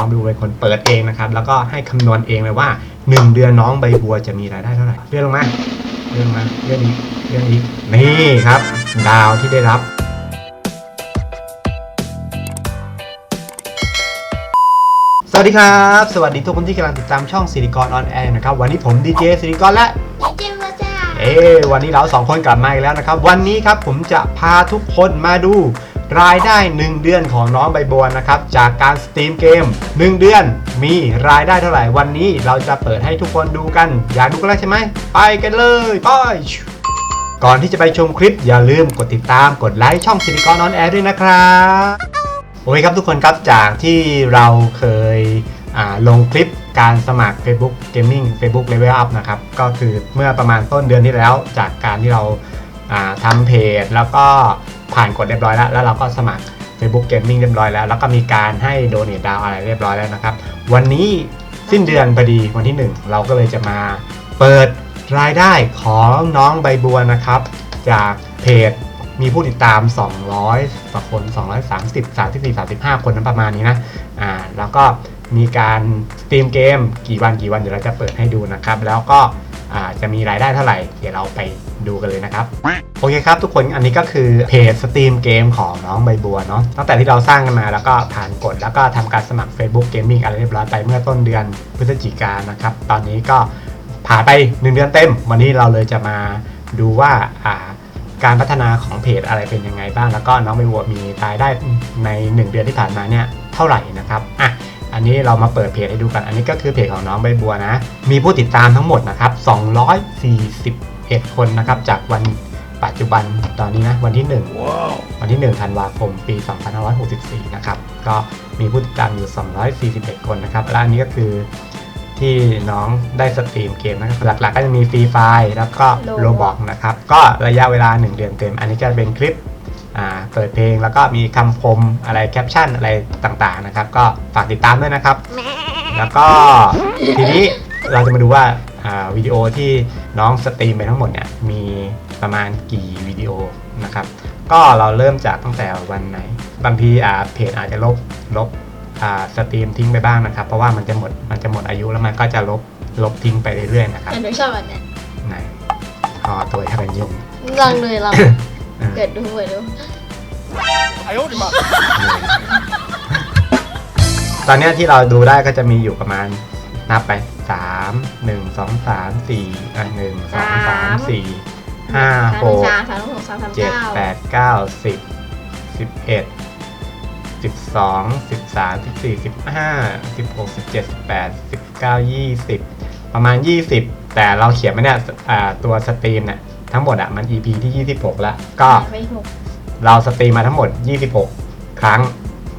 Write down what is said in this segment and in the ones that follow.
น้องใบบัวเป็นคนเปิดเองนะครับ แล้วก็ให้คำนวณเองเลยว่า 1 เดือนน้องใบบัวจะมีรายได้เท่าไหร่เลื่อนลงมาเลื่อนลงมาเลื่อนนี้เลื่อนนี้นี่ครับ ดาวที่ได้รับสวัสดีครับ สวัสดีทุกคนที่กำลังติดตามช่องสิริกรออนแอร์นะครับ วันนี้ผมดีเจสิริกรและเจมส์จ้าเอ้วันนี้เราสองคนกลับมาอีกแล้วนะครับ วันนี้ครับผมจะพาทุกคนมาดู รายได้ 1 เดือนของน้องใบบัวนะครับ จากการสตรีมเกม 1 เดือนมีรายได้เท่าไหร่วันนี้ เราจะเปิดให้ทุกคนดูกัน อยากดูกันแล้วใช่ไหมไปกันเลยไปก่อนที่จะไปชมคลิปอย่าลืมกดติดตามกดไลค์ช่องสิริกรออนแอร์ด้วยนะครับโอเคครับทุกคนครับจากที่เราเคยลงคลิปการสมัคร Facebook Gaming Facebook Level Up นะครับ ก็คือเมื่อประมาณต้นเดือนที่แล้วจากการที่เราทำเพจแล้วก็ ผ่านกฎเรียบร้อยแล้ว แล้วเราก็สมัคร Facebook Gaming เรียบร้อยแล้ว แล้วก็มีการให้โดเน t ดาวอะไรเรียบร้อยแล้วนะครับ วันนี้สิ้นเดือนพอดีวันที่ 1 เราก็เลยจะมาเปิดรายได้ของน้องใบบัวนะครับ จากเพจมีผู้ติดตาม 200กว่าคน 230 34 35 คนนั้นประมาณนี้นะ อ่า แล้วก็มีการสตรีมเกม กี่วันกี่วันเดี๋ยวเราจะเปิดให้ดูนะครับ แล้วก็ จะมีรายได้เท่าไหร่ เดี๋ยวเราไปดูกันเลยนะครับ โอเคครับทุกคนอันนี้ก็คือเพจสตรีมเกมของน้องใบบัวเนาะตั้งแต่ที่เราสร้างกันมาแล้วก็ผ่านกฎแล้วก็ทำการสมัคร Facebook Gaming อะไรเรียบร้อยไปเมื่อต้นเดือนพฤศจิกายนนะครับ ตอนนี้ก็ผ่านไป 1 เดือนเต็ม วันนี้เราเลยจะมาดูว่าอ่าการพัฒนาของเพจอะไรเป็นยังไงบ้าง แล้วก็น้องใบบัวมีรายได้ใน 1 เดือนที่ผ่านมาเนี่ยเท่าไหร่นะครับอะ นนี้เรามาเปิดเพจให้ดูกัน อันนี้ก็คือเพจของน้องใบบัวนะ มีผู้ติดตามทั้งหมดนะครับ241 คนนะครับ จากวันปัจจุบันตอนนี้นะวันที่1วันที่ 1 ธันวาคม ปี 2564 นะครับ ก็มีผู้ติดตามอยู่ 241 คนนะครับ และอันนี้ก็คือที่น้องได้สตรีมเกมนะครับ หลักๆ ก็จะมีฟรีไฟแล้วก็โรบอกนะครับ ก็ระยะเวลา 1 เดือนเต็ม อันนี้จะเป็นคลิปอ่า เปิดเพลงแล้วก็มีคำคมอะไรแคปชั่นอะไรต่างๆนะครับ ก็ฝากติดตามด้วยนะครับ แล้วก็ทีนี้เราจะมาดูว่าอ่าวิดีโอที่น้องสตรีมไปทั้งหมดเนี่ยมีประมาณกี่วิดีโอนะครับ ก็เราเริ่มจากตั้งแต่วันไหน บางทีอ่าเพจอาจจะลบลบอ่าสตรีมทิ้งไปบ้างนะครับ เพราะว่ามันจะหมดมันจะหมดอายุแล้วมันก็จะลบลบทิ้งไปเรื่อยๆนะครับแต่หนูชอบแบบเนี้ยไหนคอตัวแค่เป็นยุ่งลองเลยลองอ่า เกิดดูเกิดดูตอนเนี้ยที่เราดูได้ก็จะมีอยู่ประมาณนับไป3 1 2 3 4อะ1 2 3 4ห้าหกสามสามหกสามสามเจ็ดเก้าแปดเก้าสิบสิบเอ็ดสิบสองสิบสามสิบสี่สิบห้าสิบหกสิบเจ็ดสิบแปดสิบเก้ายี่สิบประมาณยี่สิบแต่เราเขียนไม่ได้อ่าตัวสตรีมเนี่ย ทั้งหมดอะมัน EP ที่ยี่สิบหกแล้ว ก็ไปหกเราสตรีมมาทั้งหมด 26 ครั้ง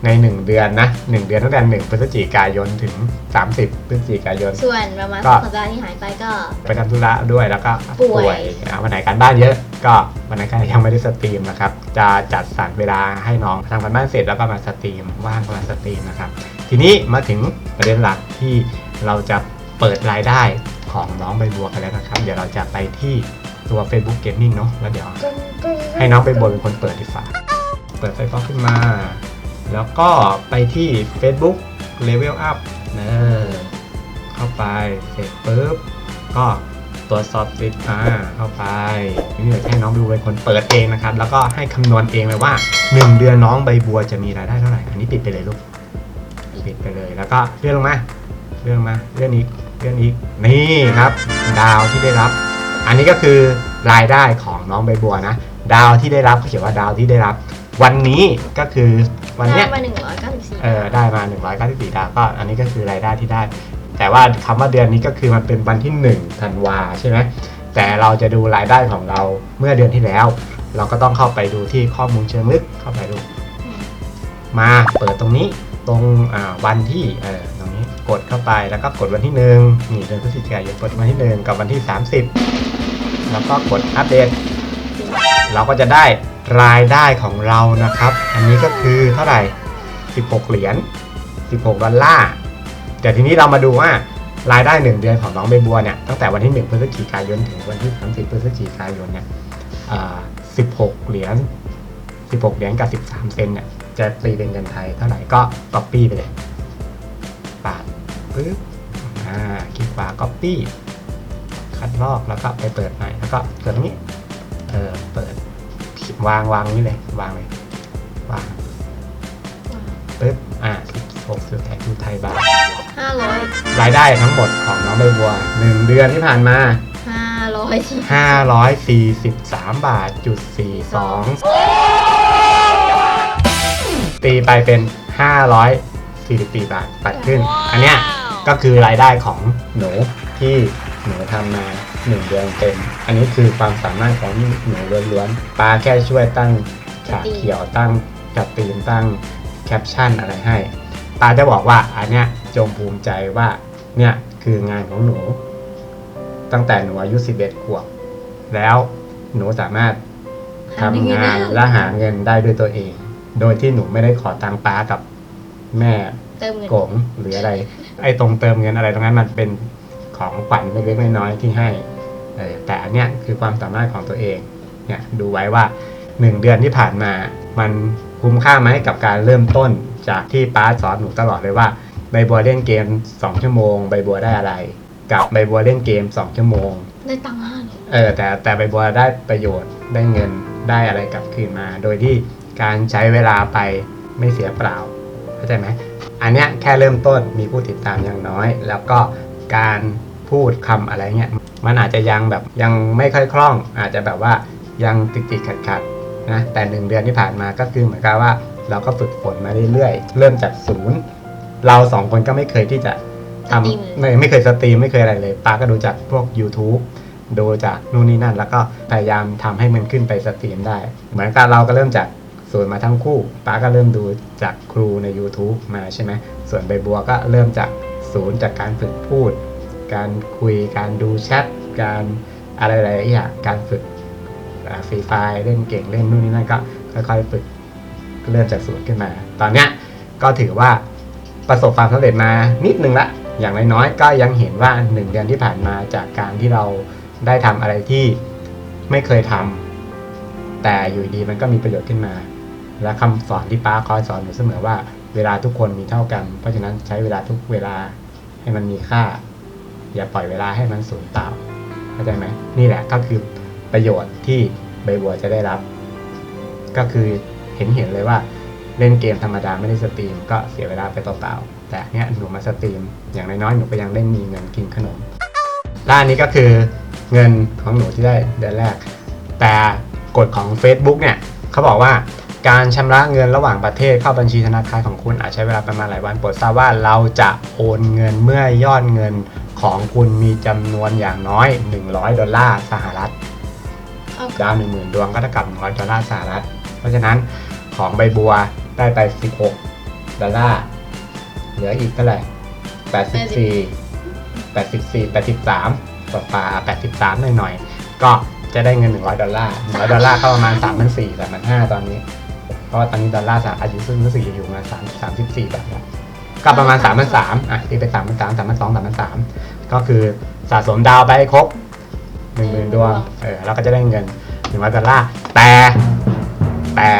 ใน 1 เดือนนะ 1 เดือนตั้งแต่1พฤศจิกายนถึง 30พฤศจิกายน ส่วนประมาณก็สัปดาห์ที่หายไปก็ ไปทำธุระด้วยแล้วก็ป่วยอ่าวันไหนการบ้านเยอะ ก็วันไหนก็ยังไม่ได้สตรีมนะครับ จะจัดสรรเวลาให้น้องทำการบ้านเสร็จแล้วก็มาสตรีมว่างก็มาสตรีมนะครับ ทีนี้มาถึงประเด็นหลักที่เราจะเปิดรายได้ของน้องใบบัวกันแล้วนะครับ เดี๋ยวเราจะไปที่ ตัว Facebook Gaming เนาะแล้วเดี๋ยว ให้น้องใบบัวเป็นคนเปิดดีกว่าเปิดไฟฟ้าขึ้นมา แล้วก็ไปที่ Facebook Level Up เนอเข้าไปเสร็จปุ๊บ ก็ตรวจสอบสิทธิ์อ่าเข้าไปนี่เดี๋ยวให้น้องใบบัวเป็นคนเปิดเองนะครับ แล้วก็ให้คำนวณเองเลยว่า 1 เดือนน้องใบบัวจะมีรายได้เท่าไหร่ อันนี้ปิดไปเลยลูก ปิดไปเลย แล้วก็เลื่อนลงมา เลื่อนลงมา เลื่อนอีก เลื่อนอีก นี่ครับ ดาวที่ได้รับ อันนี้ก็คือรายได้ของน้องใบบัวนะ ดาวที่ได้รับเขาเขียนว่าดาวที่ได้รับ วันนี้ก็คือวันเนี้ยได้มาหนึ่งร้อยเก้าสิบสี่เออได้มา194ดาวก็อันนี้ก็คือรายได้ที่ได้ แต่ว่าคำว่าเดือนนี้ก็คือมันเป็นวันที่1ธันวาใช่ไหมแต่เราจะดูรายได้ของเราเมื่อเดือนที่แล้ว เราก็ต้องเข้าไปดูที่ข้อมูลเชิงลึกเข้าไปดู มาเปิดตรงนี้ตรงอ่าวันที่เออตรงนี้ กดเข้าไปแล้วก็กดวันที่หนึ่งนี่เดือนพฤศจิกายนกดวันที่หนึ่งกับวันที่ 30 แล้วก็กดอัปเดต เราก็จะได้รายได้ของเรานะครับ อันนี้ก็คือเท่าไหร่ 16 เหรียญ 16 ดอลลาร์ แต่ทีนี้เรามาดูว่ารายได้ 1 เดือนของน้องใบบัวเนี่ย ตั้งแต่วันที่ 1 พฤศจิกายนถึงวันที่ 30 พฤศจิกายนเนี่ย16 เหรียญ 16 เหรียญกับ 13 เซนเนี่ย จะตีเป็นเงินไทยเท่าไหร่ก็ copy ไปเลย ปึ๊บอ่าคลิกขวา copy คัดลอกแล้วก็ไปเปิดใหม่แล้วก็เปิดตรงนี้เออเปิดวางวางนี่เลยวางเลยวางปึ๊บอ่าหกสิบแท็กดูไทยบาทห้าร้อยรายได้ทั้งหมดของน้องใบบัว1เดือนที่ผ่านมาห้าร้อยสี่543บาทจุด42ตีไปเป็น544บาทปัดขึ้น อันเนี้ย ก็คือรายได้ของหนูที่หนูทำมา1เดือนเต็ม อันนี้คือความสามารถของหนูล้วนๆปาแค่ช่วยตั้งฉากเขียวตั้งจัดตีมตั้งแคปชั่นอะไรให้ปาจะบอกว่าอันเนี้ยจงภูมิใจว่าเนี่ยคืองานของหนู ตั้งแต่หนูอายุ 11 ขวบ แล้วหนูสามารถทำงานและหาเงินได้ด้วยตัวเอง โดยที่หนูไม่ได้ขอตังค์ป้ากับแม่เติมเงินโกงหรืออะไร ไอ้ตรงเติมเงินอะไรตรงนั้นมันเป็นของขวัญเล็กๆน้อยๆที่ให้เออแต่อันเนี้ยคือความสามารถของตัวเองเนี่ยดูไว้ว่า 1 เดือนที่ผ่านมามันคุ้มค่าไหมกับการเริ่มต้นจากที่ป้าสอนหนูตลอดเลยว่าใบบัวเล่นเกม 2 ชั่วโมงใบบัวได้อะไร กับใบบัวเล่นเกม 2 ชั่วโมง ได้ตังค์ห้าร้อยเออแต่แต่ใบบัวได้ประโยชน์ได้เงินได้อะไรกลับคืนมา โดยที่การใช้เวลาไปไม่เสียเปล่าเข้าใจไหม อันเนี้ยแค่เริ่มต้นมีผู้ติดตามอย่างน้อย แล้วก็การพูดคำอะไรเงี้ยมันอาจจะยังแบบยังไม่ค่อยคล่อง อาจจะแบบว่ายังติดติดขัดขัดๆนะแต่หนึ่งเดือนที่ผ่านมาก็คือเหมือนกับว่าเราก็ฝึกฝนมาเรื่อยๆ เริ่มจากศูนย์เราสองคนก็ไม่เคยที่จะทำไม่ไม่เคยสตรีมไม่เคยอะไรเลยป้าก็ดูจากพวก YouTube ดูจากนู่นนี่นั่น แล้วก็พยายามทำให้มันขึ้นไปสตรีมได้ เหมือนกับเราก็เริ่มจาก ศูนมาทั้งคู่ป้าก็เริ่มดูจากครูใน YouTube มาใช่ไหมส่วนใบบัวก็เริ่มจากศูนย์จากการฝึกพูด การคุยการดูแชทการอะไรหลายๆอย่างการฝึกฟรีไฟเล่นเก่งเล่นนู่นนี่นั่นก็ค่อยๆฝึกเริ่มจากศูนย์ขึ้นมา ตอนเนี้ยก็ถือว่าประสบความสำเร็จมานิดนึงละ อย่างน้อยๆก็ยังเห็นว่า 1 เดือนที่ผ่านมาจากการที่เราได้ทำอะไรที่ไม่เคยทำแต่อยู่ดีมันก็มีประโยชน์ขึ้นมา และคำสอนที่ป้าคอยสอนอยู่เสมอว่า เวลาทุกคนมีเท่ากัน เพราะฉะนั้นใช้เวลาทุกเวลาให้มันมีค่า อย่าปล่อยเวลาให้มันสูญเปล่าเข้าใจไหมนี่แหละก็คือประโยชน์ที่ใบบัวจะได้รับ ก็คือเห็นเห็นเลยว่าเล่นเกมธรรมดาไม่ได้สตรีม ก็เสียเวลาไปเปล่าๆแต่เนี้ยหนูมาสตรีม อย่างน้อยๆหนูก็ยังได้มีเงินกินขนมด้านนี้ก็คือเงินของหนูที่ได้เดือนแรก แต่กฎของ Facebook เนี่ยเขาบอกว่า การชำระเงินระหว่างประเทศเข้าบัญชีธนาคารของคุณอาจใช้เวลาประมาณหลายวันโปรดทราบว่าเราจะโอนเงินเมื่อยอดเงินของคุณมีจำนวนอย่างน้อย 100 ดอลลาร์สหรัฐเอาดาวหนึ่งหมื่นดวงก็เท่ากับ100ดอลลาร์สหรัฐ เพราะฉะนั้นของใบบัวได้ไป 16 ดอลลาร์ เหลืออีกเท่าไหร่84 84 83กว่าป่า83 หน่อยๆ ก็จะได้เงิน 100 ดอลลาร์ 100 ดอลลาร์ก็ประมาณ3,400 3,500 ตอนนี้ เพราะว่าตอนนี้ดอลลาร์สหรัฐอยู่ซึ่งรู้สึกจะอยู่ประมาณ3 34บาทแล้วก็ประมาณ3,300อะตีไป3,300 3,200 3,300ก็คือสะสมดาวไปให้ครบ10,000ดวงเออเราก็จะได้เงิน100ดอลลาร์แต่แต่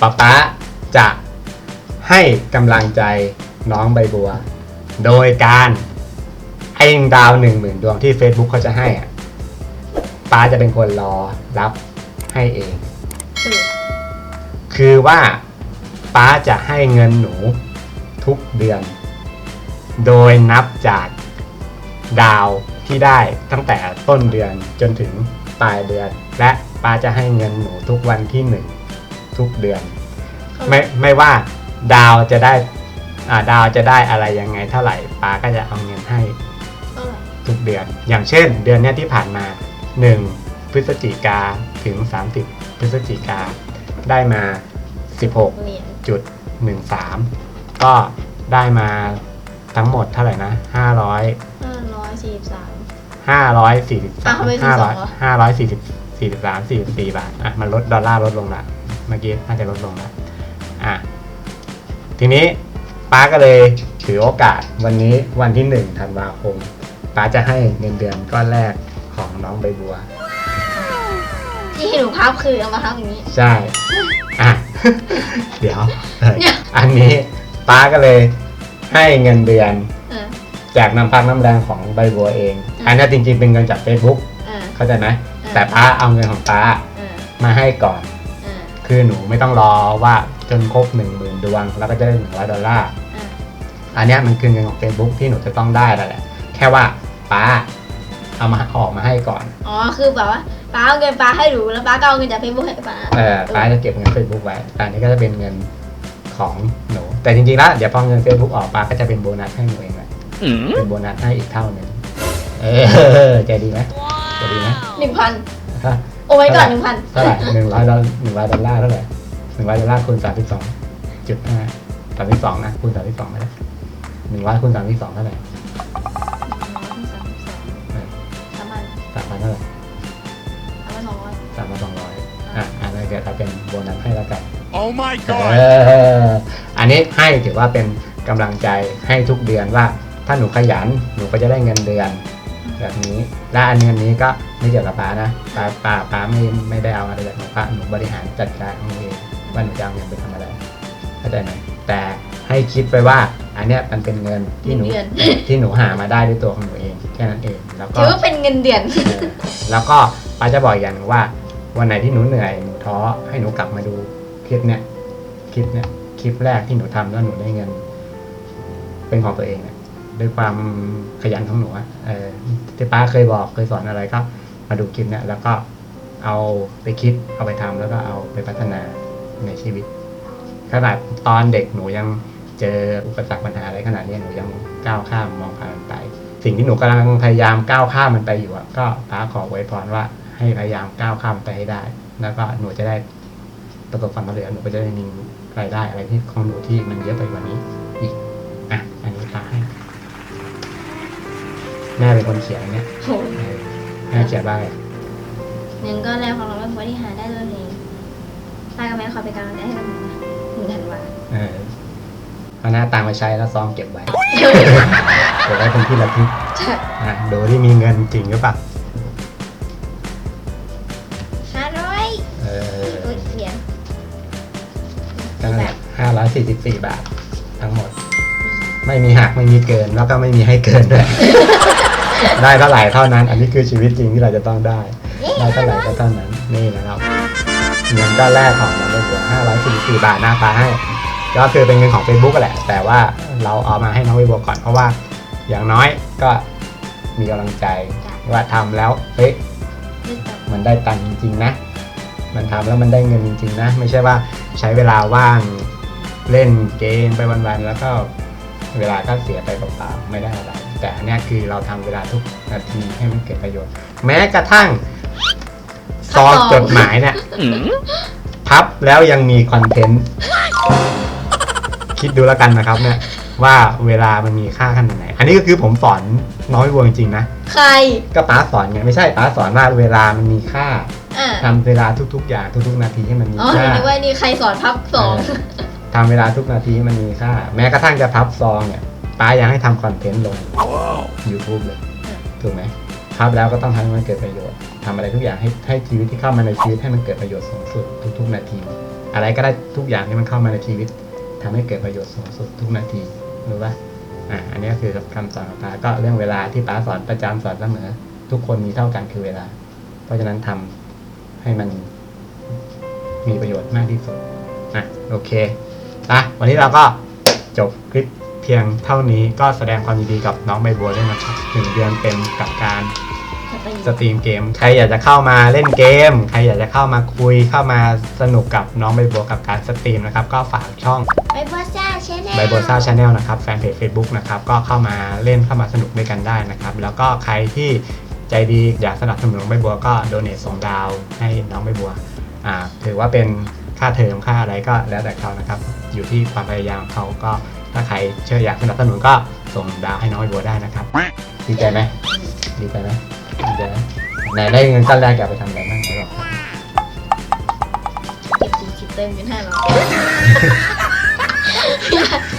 ป๊าป๊าจะให้กำลังใจน้องใบบัว โดยการให้ดาวหนึ่งหมื่นดวงที่ Facebook เขาจะให้อะป้าจะเป็นคนรอรับให้เอง คือว่าป้าจะให้เงินหนูทุกเดือน โดยนับจากดาวที่ได้ตั้งแต่ต้นเดือนจนถึงปลายเดือน และป้าจะให้เงินหนูทุกวันที่หนึ่งทุกเดือน ไม่ไม่ว่าดาวจะได้าดาวจะได้อะไรยังไงเท่าไหร่ป้าก็จะเอาเงินให้ทุกเดือน อย่างเช่น เดือนนี้ที่ผ่านมา 1 พฤศจิกาถึง 30 พฤศจิกาได้มา เหรียญจุดหนึ่งสามก็ได้มาทั้งหมดเท่าไหร่นะ 500 ห้าร้อยสี่สิบสาม 543อะทำไมถึงสองเหรอ 500 540 43 44 บาท อะ มันลดดอลลาร์ลดลงละ เมื่อกี้น่าจะลดลงละอะ ทีนี้ป้าก็เลยถือโอกาสวันนี้วันที่ 1 ธันวาคมป้าจะให้เงินเดือนก้อนแรกของน้องใบบัว ที่หนูพับคือเอามาพับอย่างนี้ ใช่ อะ เดี๋ยวเออเนี่ยอันนี้ป้าก็เลยให้เงินเดือน เออ จากน้ำพักน้ำแรงของใบบัวเองอืมอันนี้จริงๆเป็นเงินจาก Facebook เออเข้าใจไหมเออแต่ป้าเอาเงินของป้าเออมาให้ก่อน เออคือหนูไม่ต้องรอว่าจนครบ1 0,000ดวง แล้วก็จะได้100ดอลลาร์ เอออันเนี้ยมันคือเงินของ Facebook ที่หนูจะต้องได้แล้วแหละ แค่ว่าป้า เอามาออกมาให้ก่อน อ๋อ คือแบบว่าป้าเอาเงินป้าให้หนูแล้วป้าก็เอาเงินจากเฟซบุ๊กให้ป้าเออป้าจะเก็บเงิน Facebook ไว้แต่อันนี้ก็จะเป็นเงินของหนูแต่จริงๆแล้วเดี๋ยวพอเงิน Facebook ออกป้าก็จะเป็นโบนัสให้หนูเองแหละเป็นโบนัสให้อีกเท่าหนึ่งเออใจดีไหมใจดีไหมหนึ่งพันถ้าโอ้ไว้ก่อนหนึ่งพันเท่าไหร่หนึ่งร้อยดอลหนึ่งร้อยดอลลาร์เท่าไหร่หนึ่งร้อยดอลลาร์คูณสามสิบสองจุดห้าสามสิบสองนะคูณสามสิบสองไม่ได้หนึ่งร้อยคูณสามสิบสองเท่าไหร่ เท่าไหร่สามพันสองร้อยสามพันสองร้อยอะอันนี้เดี๋ยวถ้าเป็นโบนัสให้แล้วกัน Oh my เอ god! ออันนี้ให้ถือว่าเป็นกำลังใจให้ทุกเดือนว่า ถ้าหนูขยันหนูก็จะได้เงินเดือน แบบนี้ และอันเงินนี้ก็ไม่เกี่ยวกับป้านะป้าป้าป้าไม่ไม่ได้เอาอะไรจากหนูป้าหนูบริหารจัดการของหนูเองว่าหนูจะเอาเงินไปทำอะไรเข้าใจไหมแต่ ให้คิดไปว่า อันเนี้ยมันเป็นเงินที่หนูเดือน ที่หนูหามาได้ด้วยตัวของหนูเองแค่นั้นเองแล้วก็ถือว่าเป็นเงินเดือน เออแล้วก็ป้าจะบอกอย่างหนึ่งว่า วันไหนที่หนูเหนื่อยหนูท้อให้หนูกลับมาดูคลิปเนี้ยคลิปเนี้ยคลิปแรกที่หนูทำแล้วหนูได้เงิน เป็นของตัวเองเนี่ยด้วยความขยันของหนูอะเออที่ป้าเคยบอกเคยสอนอะไรก็ มาดูคลิปเนี้ยแล้วก็เอาไปคิดเอาไปทำแล้วก็เอาไปพัฒนาในชีวิตขนาดตอนเด็กหนูยัง เจออุปสรรคปัญหาอะไรขนาดนี้ยหนูยังก้าวข้ามมองผ่านมันไป สิ่งที่หนูกำลังพยายามก้าวข้ามมันไปอยู่อะก็ป้าขอไว้พรว่าให้พยายามก้าวข้ามมันไปให้ได้ แล้วก็หนูจะได้ประสบความสำเร็จหนูก็จะได้มีรายได้อะไรที่ของหนูที่มันเยอะไปกว่านี้อีกอะอันนี้ป้าให้แม่เป็นคนเขียนอันเนี้ยโหเออแม่เขียนว่าไงเงินก้อนแรกของเราเป็นบริหารได้ตัวเองป้ากับแม่ขอเป็นกำลังใจให้กับหนูนะหนูทันว่าเออ เอาหน้าตังค์มาใช้แล้วซองเก็บไว้เก็บไว้เป็นที่ระลึกใช่อะดูที่มีเงินจริงหรือเปล่าห้าร้อยเอออุ้ยเหรียญก็นั่นแหละห้าร้อยสี่สิบสี่บาท ทั้งหมด ไม่มีหักไม่มีเกินแล้วก็ไม่มีให้เกินด้วย ได้เท่าไหร่เท่านั้น อันนี้คือชีวิตจริงที่เราจะต้องได้ได้เท่าไหร่ก็เท่านั้นนี่นะครับเงินก้อนแรกของน้องใบบัว544บาทหน้าตาให้ ก็คือเป็นเงินของ Facebook ก็แหละ แต่ว่าเราเอามาให้น้องใบบัวก่อนเพราะว่าอย่างน้อยก็มีกำลังใจว่าทำแล้วเฮ้ยลึกจังมันได้ตังค์จริง ๆ นะ มันทำแล้วมันได้เงินจริง ๆ นะ ไม่ใช่ว่าใช้เวลาว่างเล่นเกมไปวันๆแล้วก็เวลาก็เสียไปเปล่าๆไม่ได้อะไร แต่อันเนี้ยคือเราทำเวลาทุกนาทีให้มันเกิดประโยชน์ แม้กระทั่งซองจดหมายเนี่ยพับแล้วยังมีคอนเทนต์ คิดดูแล้วกันนะครับเนี่ยว่าเวลามันมีค่าขนาดไหน อันนี้ก็คือผมสอนน้องวิวจริงๆนะใคร ก็ป้าสอนไงไม่ใช่ป้าสอนว่าเวลามันมีค่าอ่าทำเวลาทุกๆ อย่างทุกๆ นาทีให้มันมีอ๋อหนูค่านึกว่านี่ใครสอนพับสองเออทำเวลาทุกนาทีให้มันมีค่า แม้กระทั่งจะพับซองเนี่ยป้ายังให้ทำคอนเทนต์ลง YouTube เลยถูกไหมพับแล้วก็ต้องทำให้มันเกิดประโยชน์ทำอะไรทุกอย่างให้ให้ชีวิตที่เข้ามาในชีวิตให้มันเกิดประโยชน์สูงสุดทุกๆ นาที อะไรก็ได้ทุกอย่างที่มันเข้ามาในชีวิต ทำให้เกิดประโยชน์สูงสุดทุกนาทีรู้ปะอะอันนี้ก็คือคำสอนของป้าก็เรื่องเวลาที่ป้าสอนประจำสอนเสมอทุกคนมีเท่ากันคือเวลา เพราะฉะนั้นทำให้มันมีประโยชน์มากที่สุดอะโอเคนะวันนี้เราก็จบคลิปเพียงเท่านี้ก็แสดงความยินดีกับน้องใบบัวด้วยนะครับหนึ่งเดือนเป็นกับการ สตรีมเกม ใครอยากจะเข้ามาเล่นเกม ใครอยากจะเข้ามาคุยเข้ามาสนุกกับน้องใบบัวกับการสตรีมนะครับ ก็ฝากช่องไปบัวซ่าชแนลไบโบซ่าชาแนลนะครับแฟนเพจ Facebook นะครับก็เข้ามาเล่นเข้ามาสนุกด้วยกันได้นะครับ แล้วก็ใครที่ใจดีอยากสนับสนุนน้องใบบัวก็โดเนทส่งดาวให้น้องใบบัวอ่าถือว่าเป็นค่าเทอมค่าอะไรก็แล้วแต่เขานะครับ อยู่ที่ความพยายามของเขาก็ถ้าใครเชื่ออยากสนับสนุนก็ส่งดาวให้น้องใบบัวได้นะครับดีใจไหมดีใจไหม ดีใจไหมไหนได้เงินก้อนแรกอยากไปทำอะไรบ้างไหนบอกเก็บสี่สิบเต็มเป็นห้าร้อย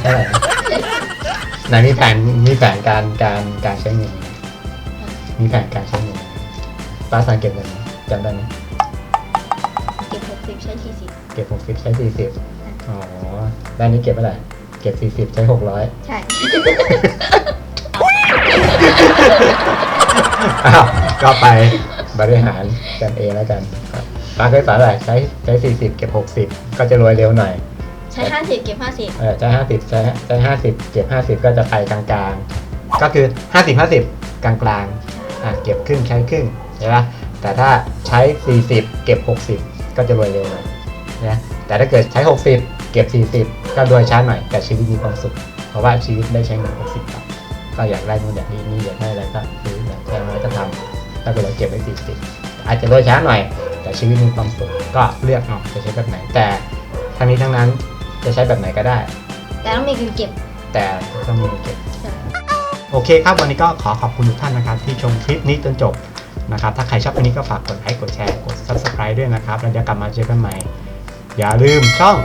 เท่าไหร่นะไหนมีแผนมีแผนการการการใช้เงินยังไงมีแผนการใช้เงินยังไงป้าสังเก็บเงินไหมจำได้ไหมเก็บหกสิบใช้สี่สิบเก็บหกสิบใช้สี่สิบอ๋อด้านนี้เก็บเท่าไหร่เก็บ40ใช้600ใช่ อ้าวก็ไปบริหารกันเองแล้วกันครับปาเคยสอนอะไรใช้ใช้40เก็บ60ก็จะรวยเร็วหน่อย ใช้ห้าสิบเก็บห้าสิบเออใช้50ใช้ใช้50เก็บ50ก็จะไปกลางๆ ก็คือ50 50กลางๆอะเก็บครึ่งใช้ครึ่งใช่ปะแต่ถ้าใช้40เก็บ60ก็จะรวยเร็วหน่อยนะแต่ถ้าเกิดใช้60เก็บ40ก็รวยช้าหน่อยแต่ชีวิตมีความสุขเพราะว่าชีวิตได้ใช้เงิน60บาทก็อยากได้นู่นอยากนี้นี่อยากได้อะไรก็ซื้อ อยากได้อะไรก็ทำถ้าเกิดเราเก็บไว้40อาจจะรวยช้าหน่อย แต่ชีวิตมีความสุขก็เลือกเอาจะใช้แบบไหน แต่ทั้งนี้ทั้งนั้นจะใช้แบบไหนก็ได้ แต่ต้องมีเงินเก็บ แต่ต้องมีเงินเก็บโอเคครับ วันนี้ก็ขอขอบคุณทุกท่านนะครับ ที่ชมคลิปนี้จนจบนะครับ ถ้าใครชอบคลิปนี้ก็ฝากกดไลค์กดแชร์กด subscribe ด้วยนะครับ แล้วเดี๋ยวกลับมาเจอกันใหม่ อย่าลืมช่อง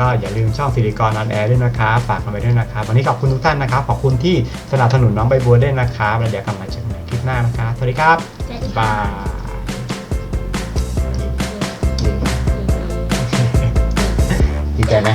ก็อย่าลืมช่องสิริกรออนแอร์ด้วยนะครับฝากกันไปด้วยนะครับ วันนี้ขอบคุณทุกท่านนะครับ ขอบคุณที่สนับสนุนน้องใบบัวด้วยนะครับแล้วเดี๋ยวกลับมาเจอกันใหม่คลิปหน้านะครับสวัสดีครับสวัสดีบาค่ะยดีใจไหม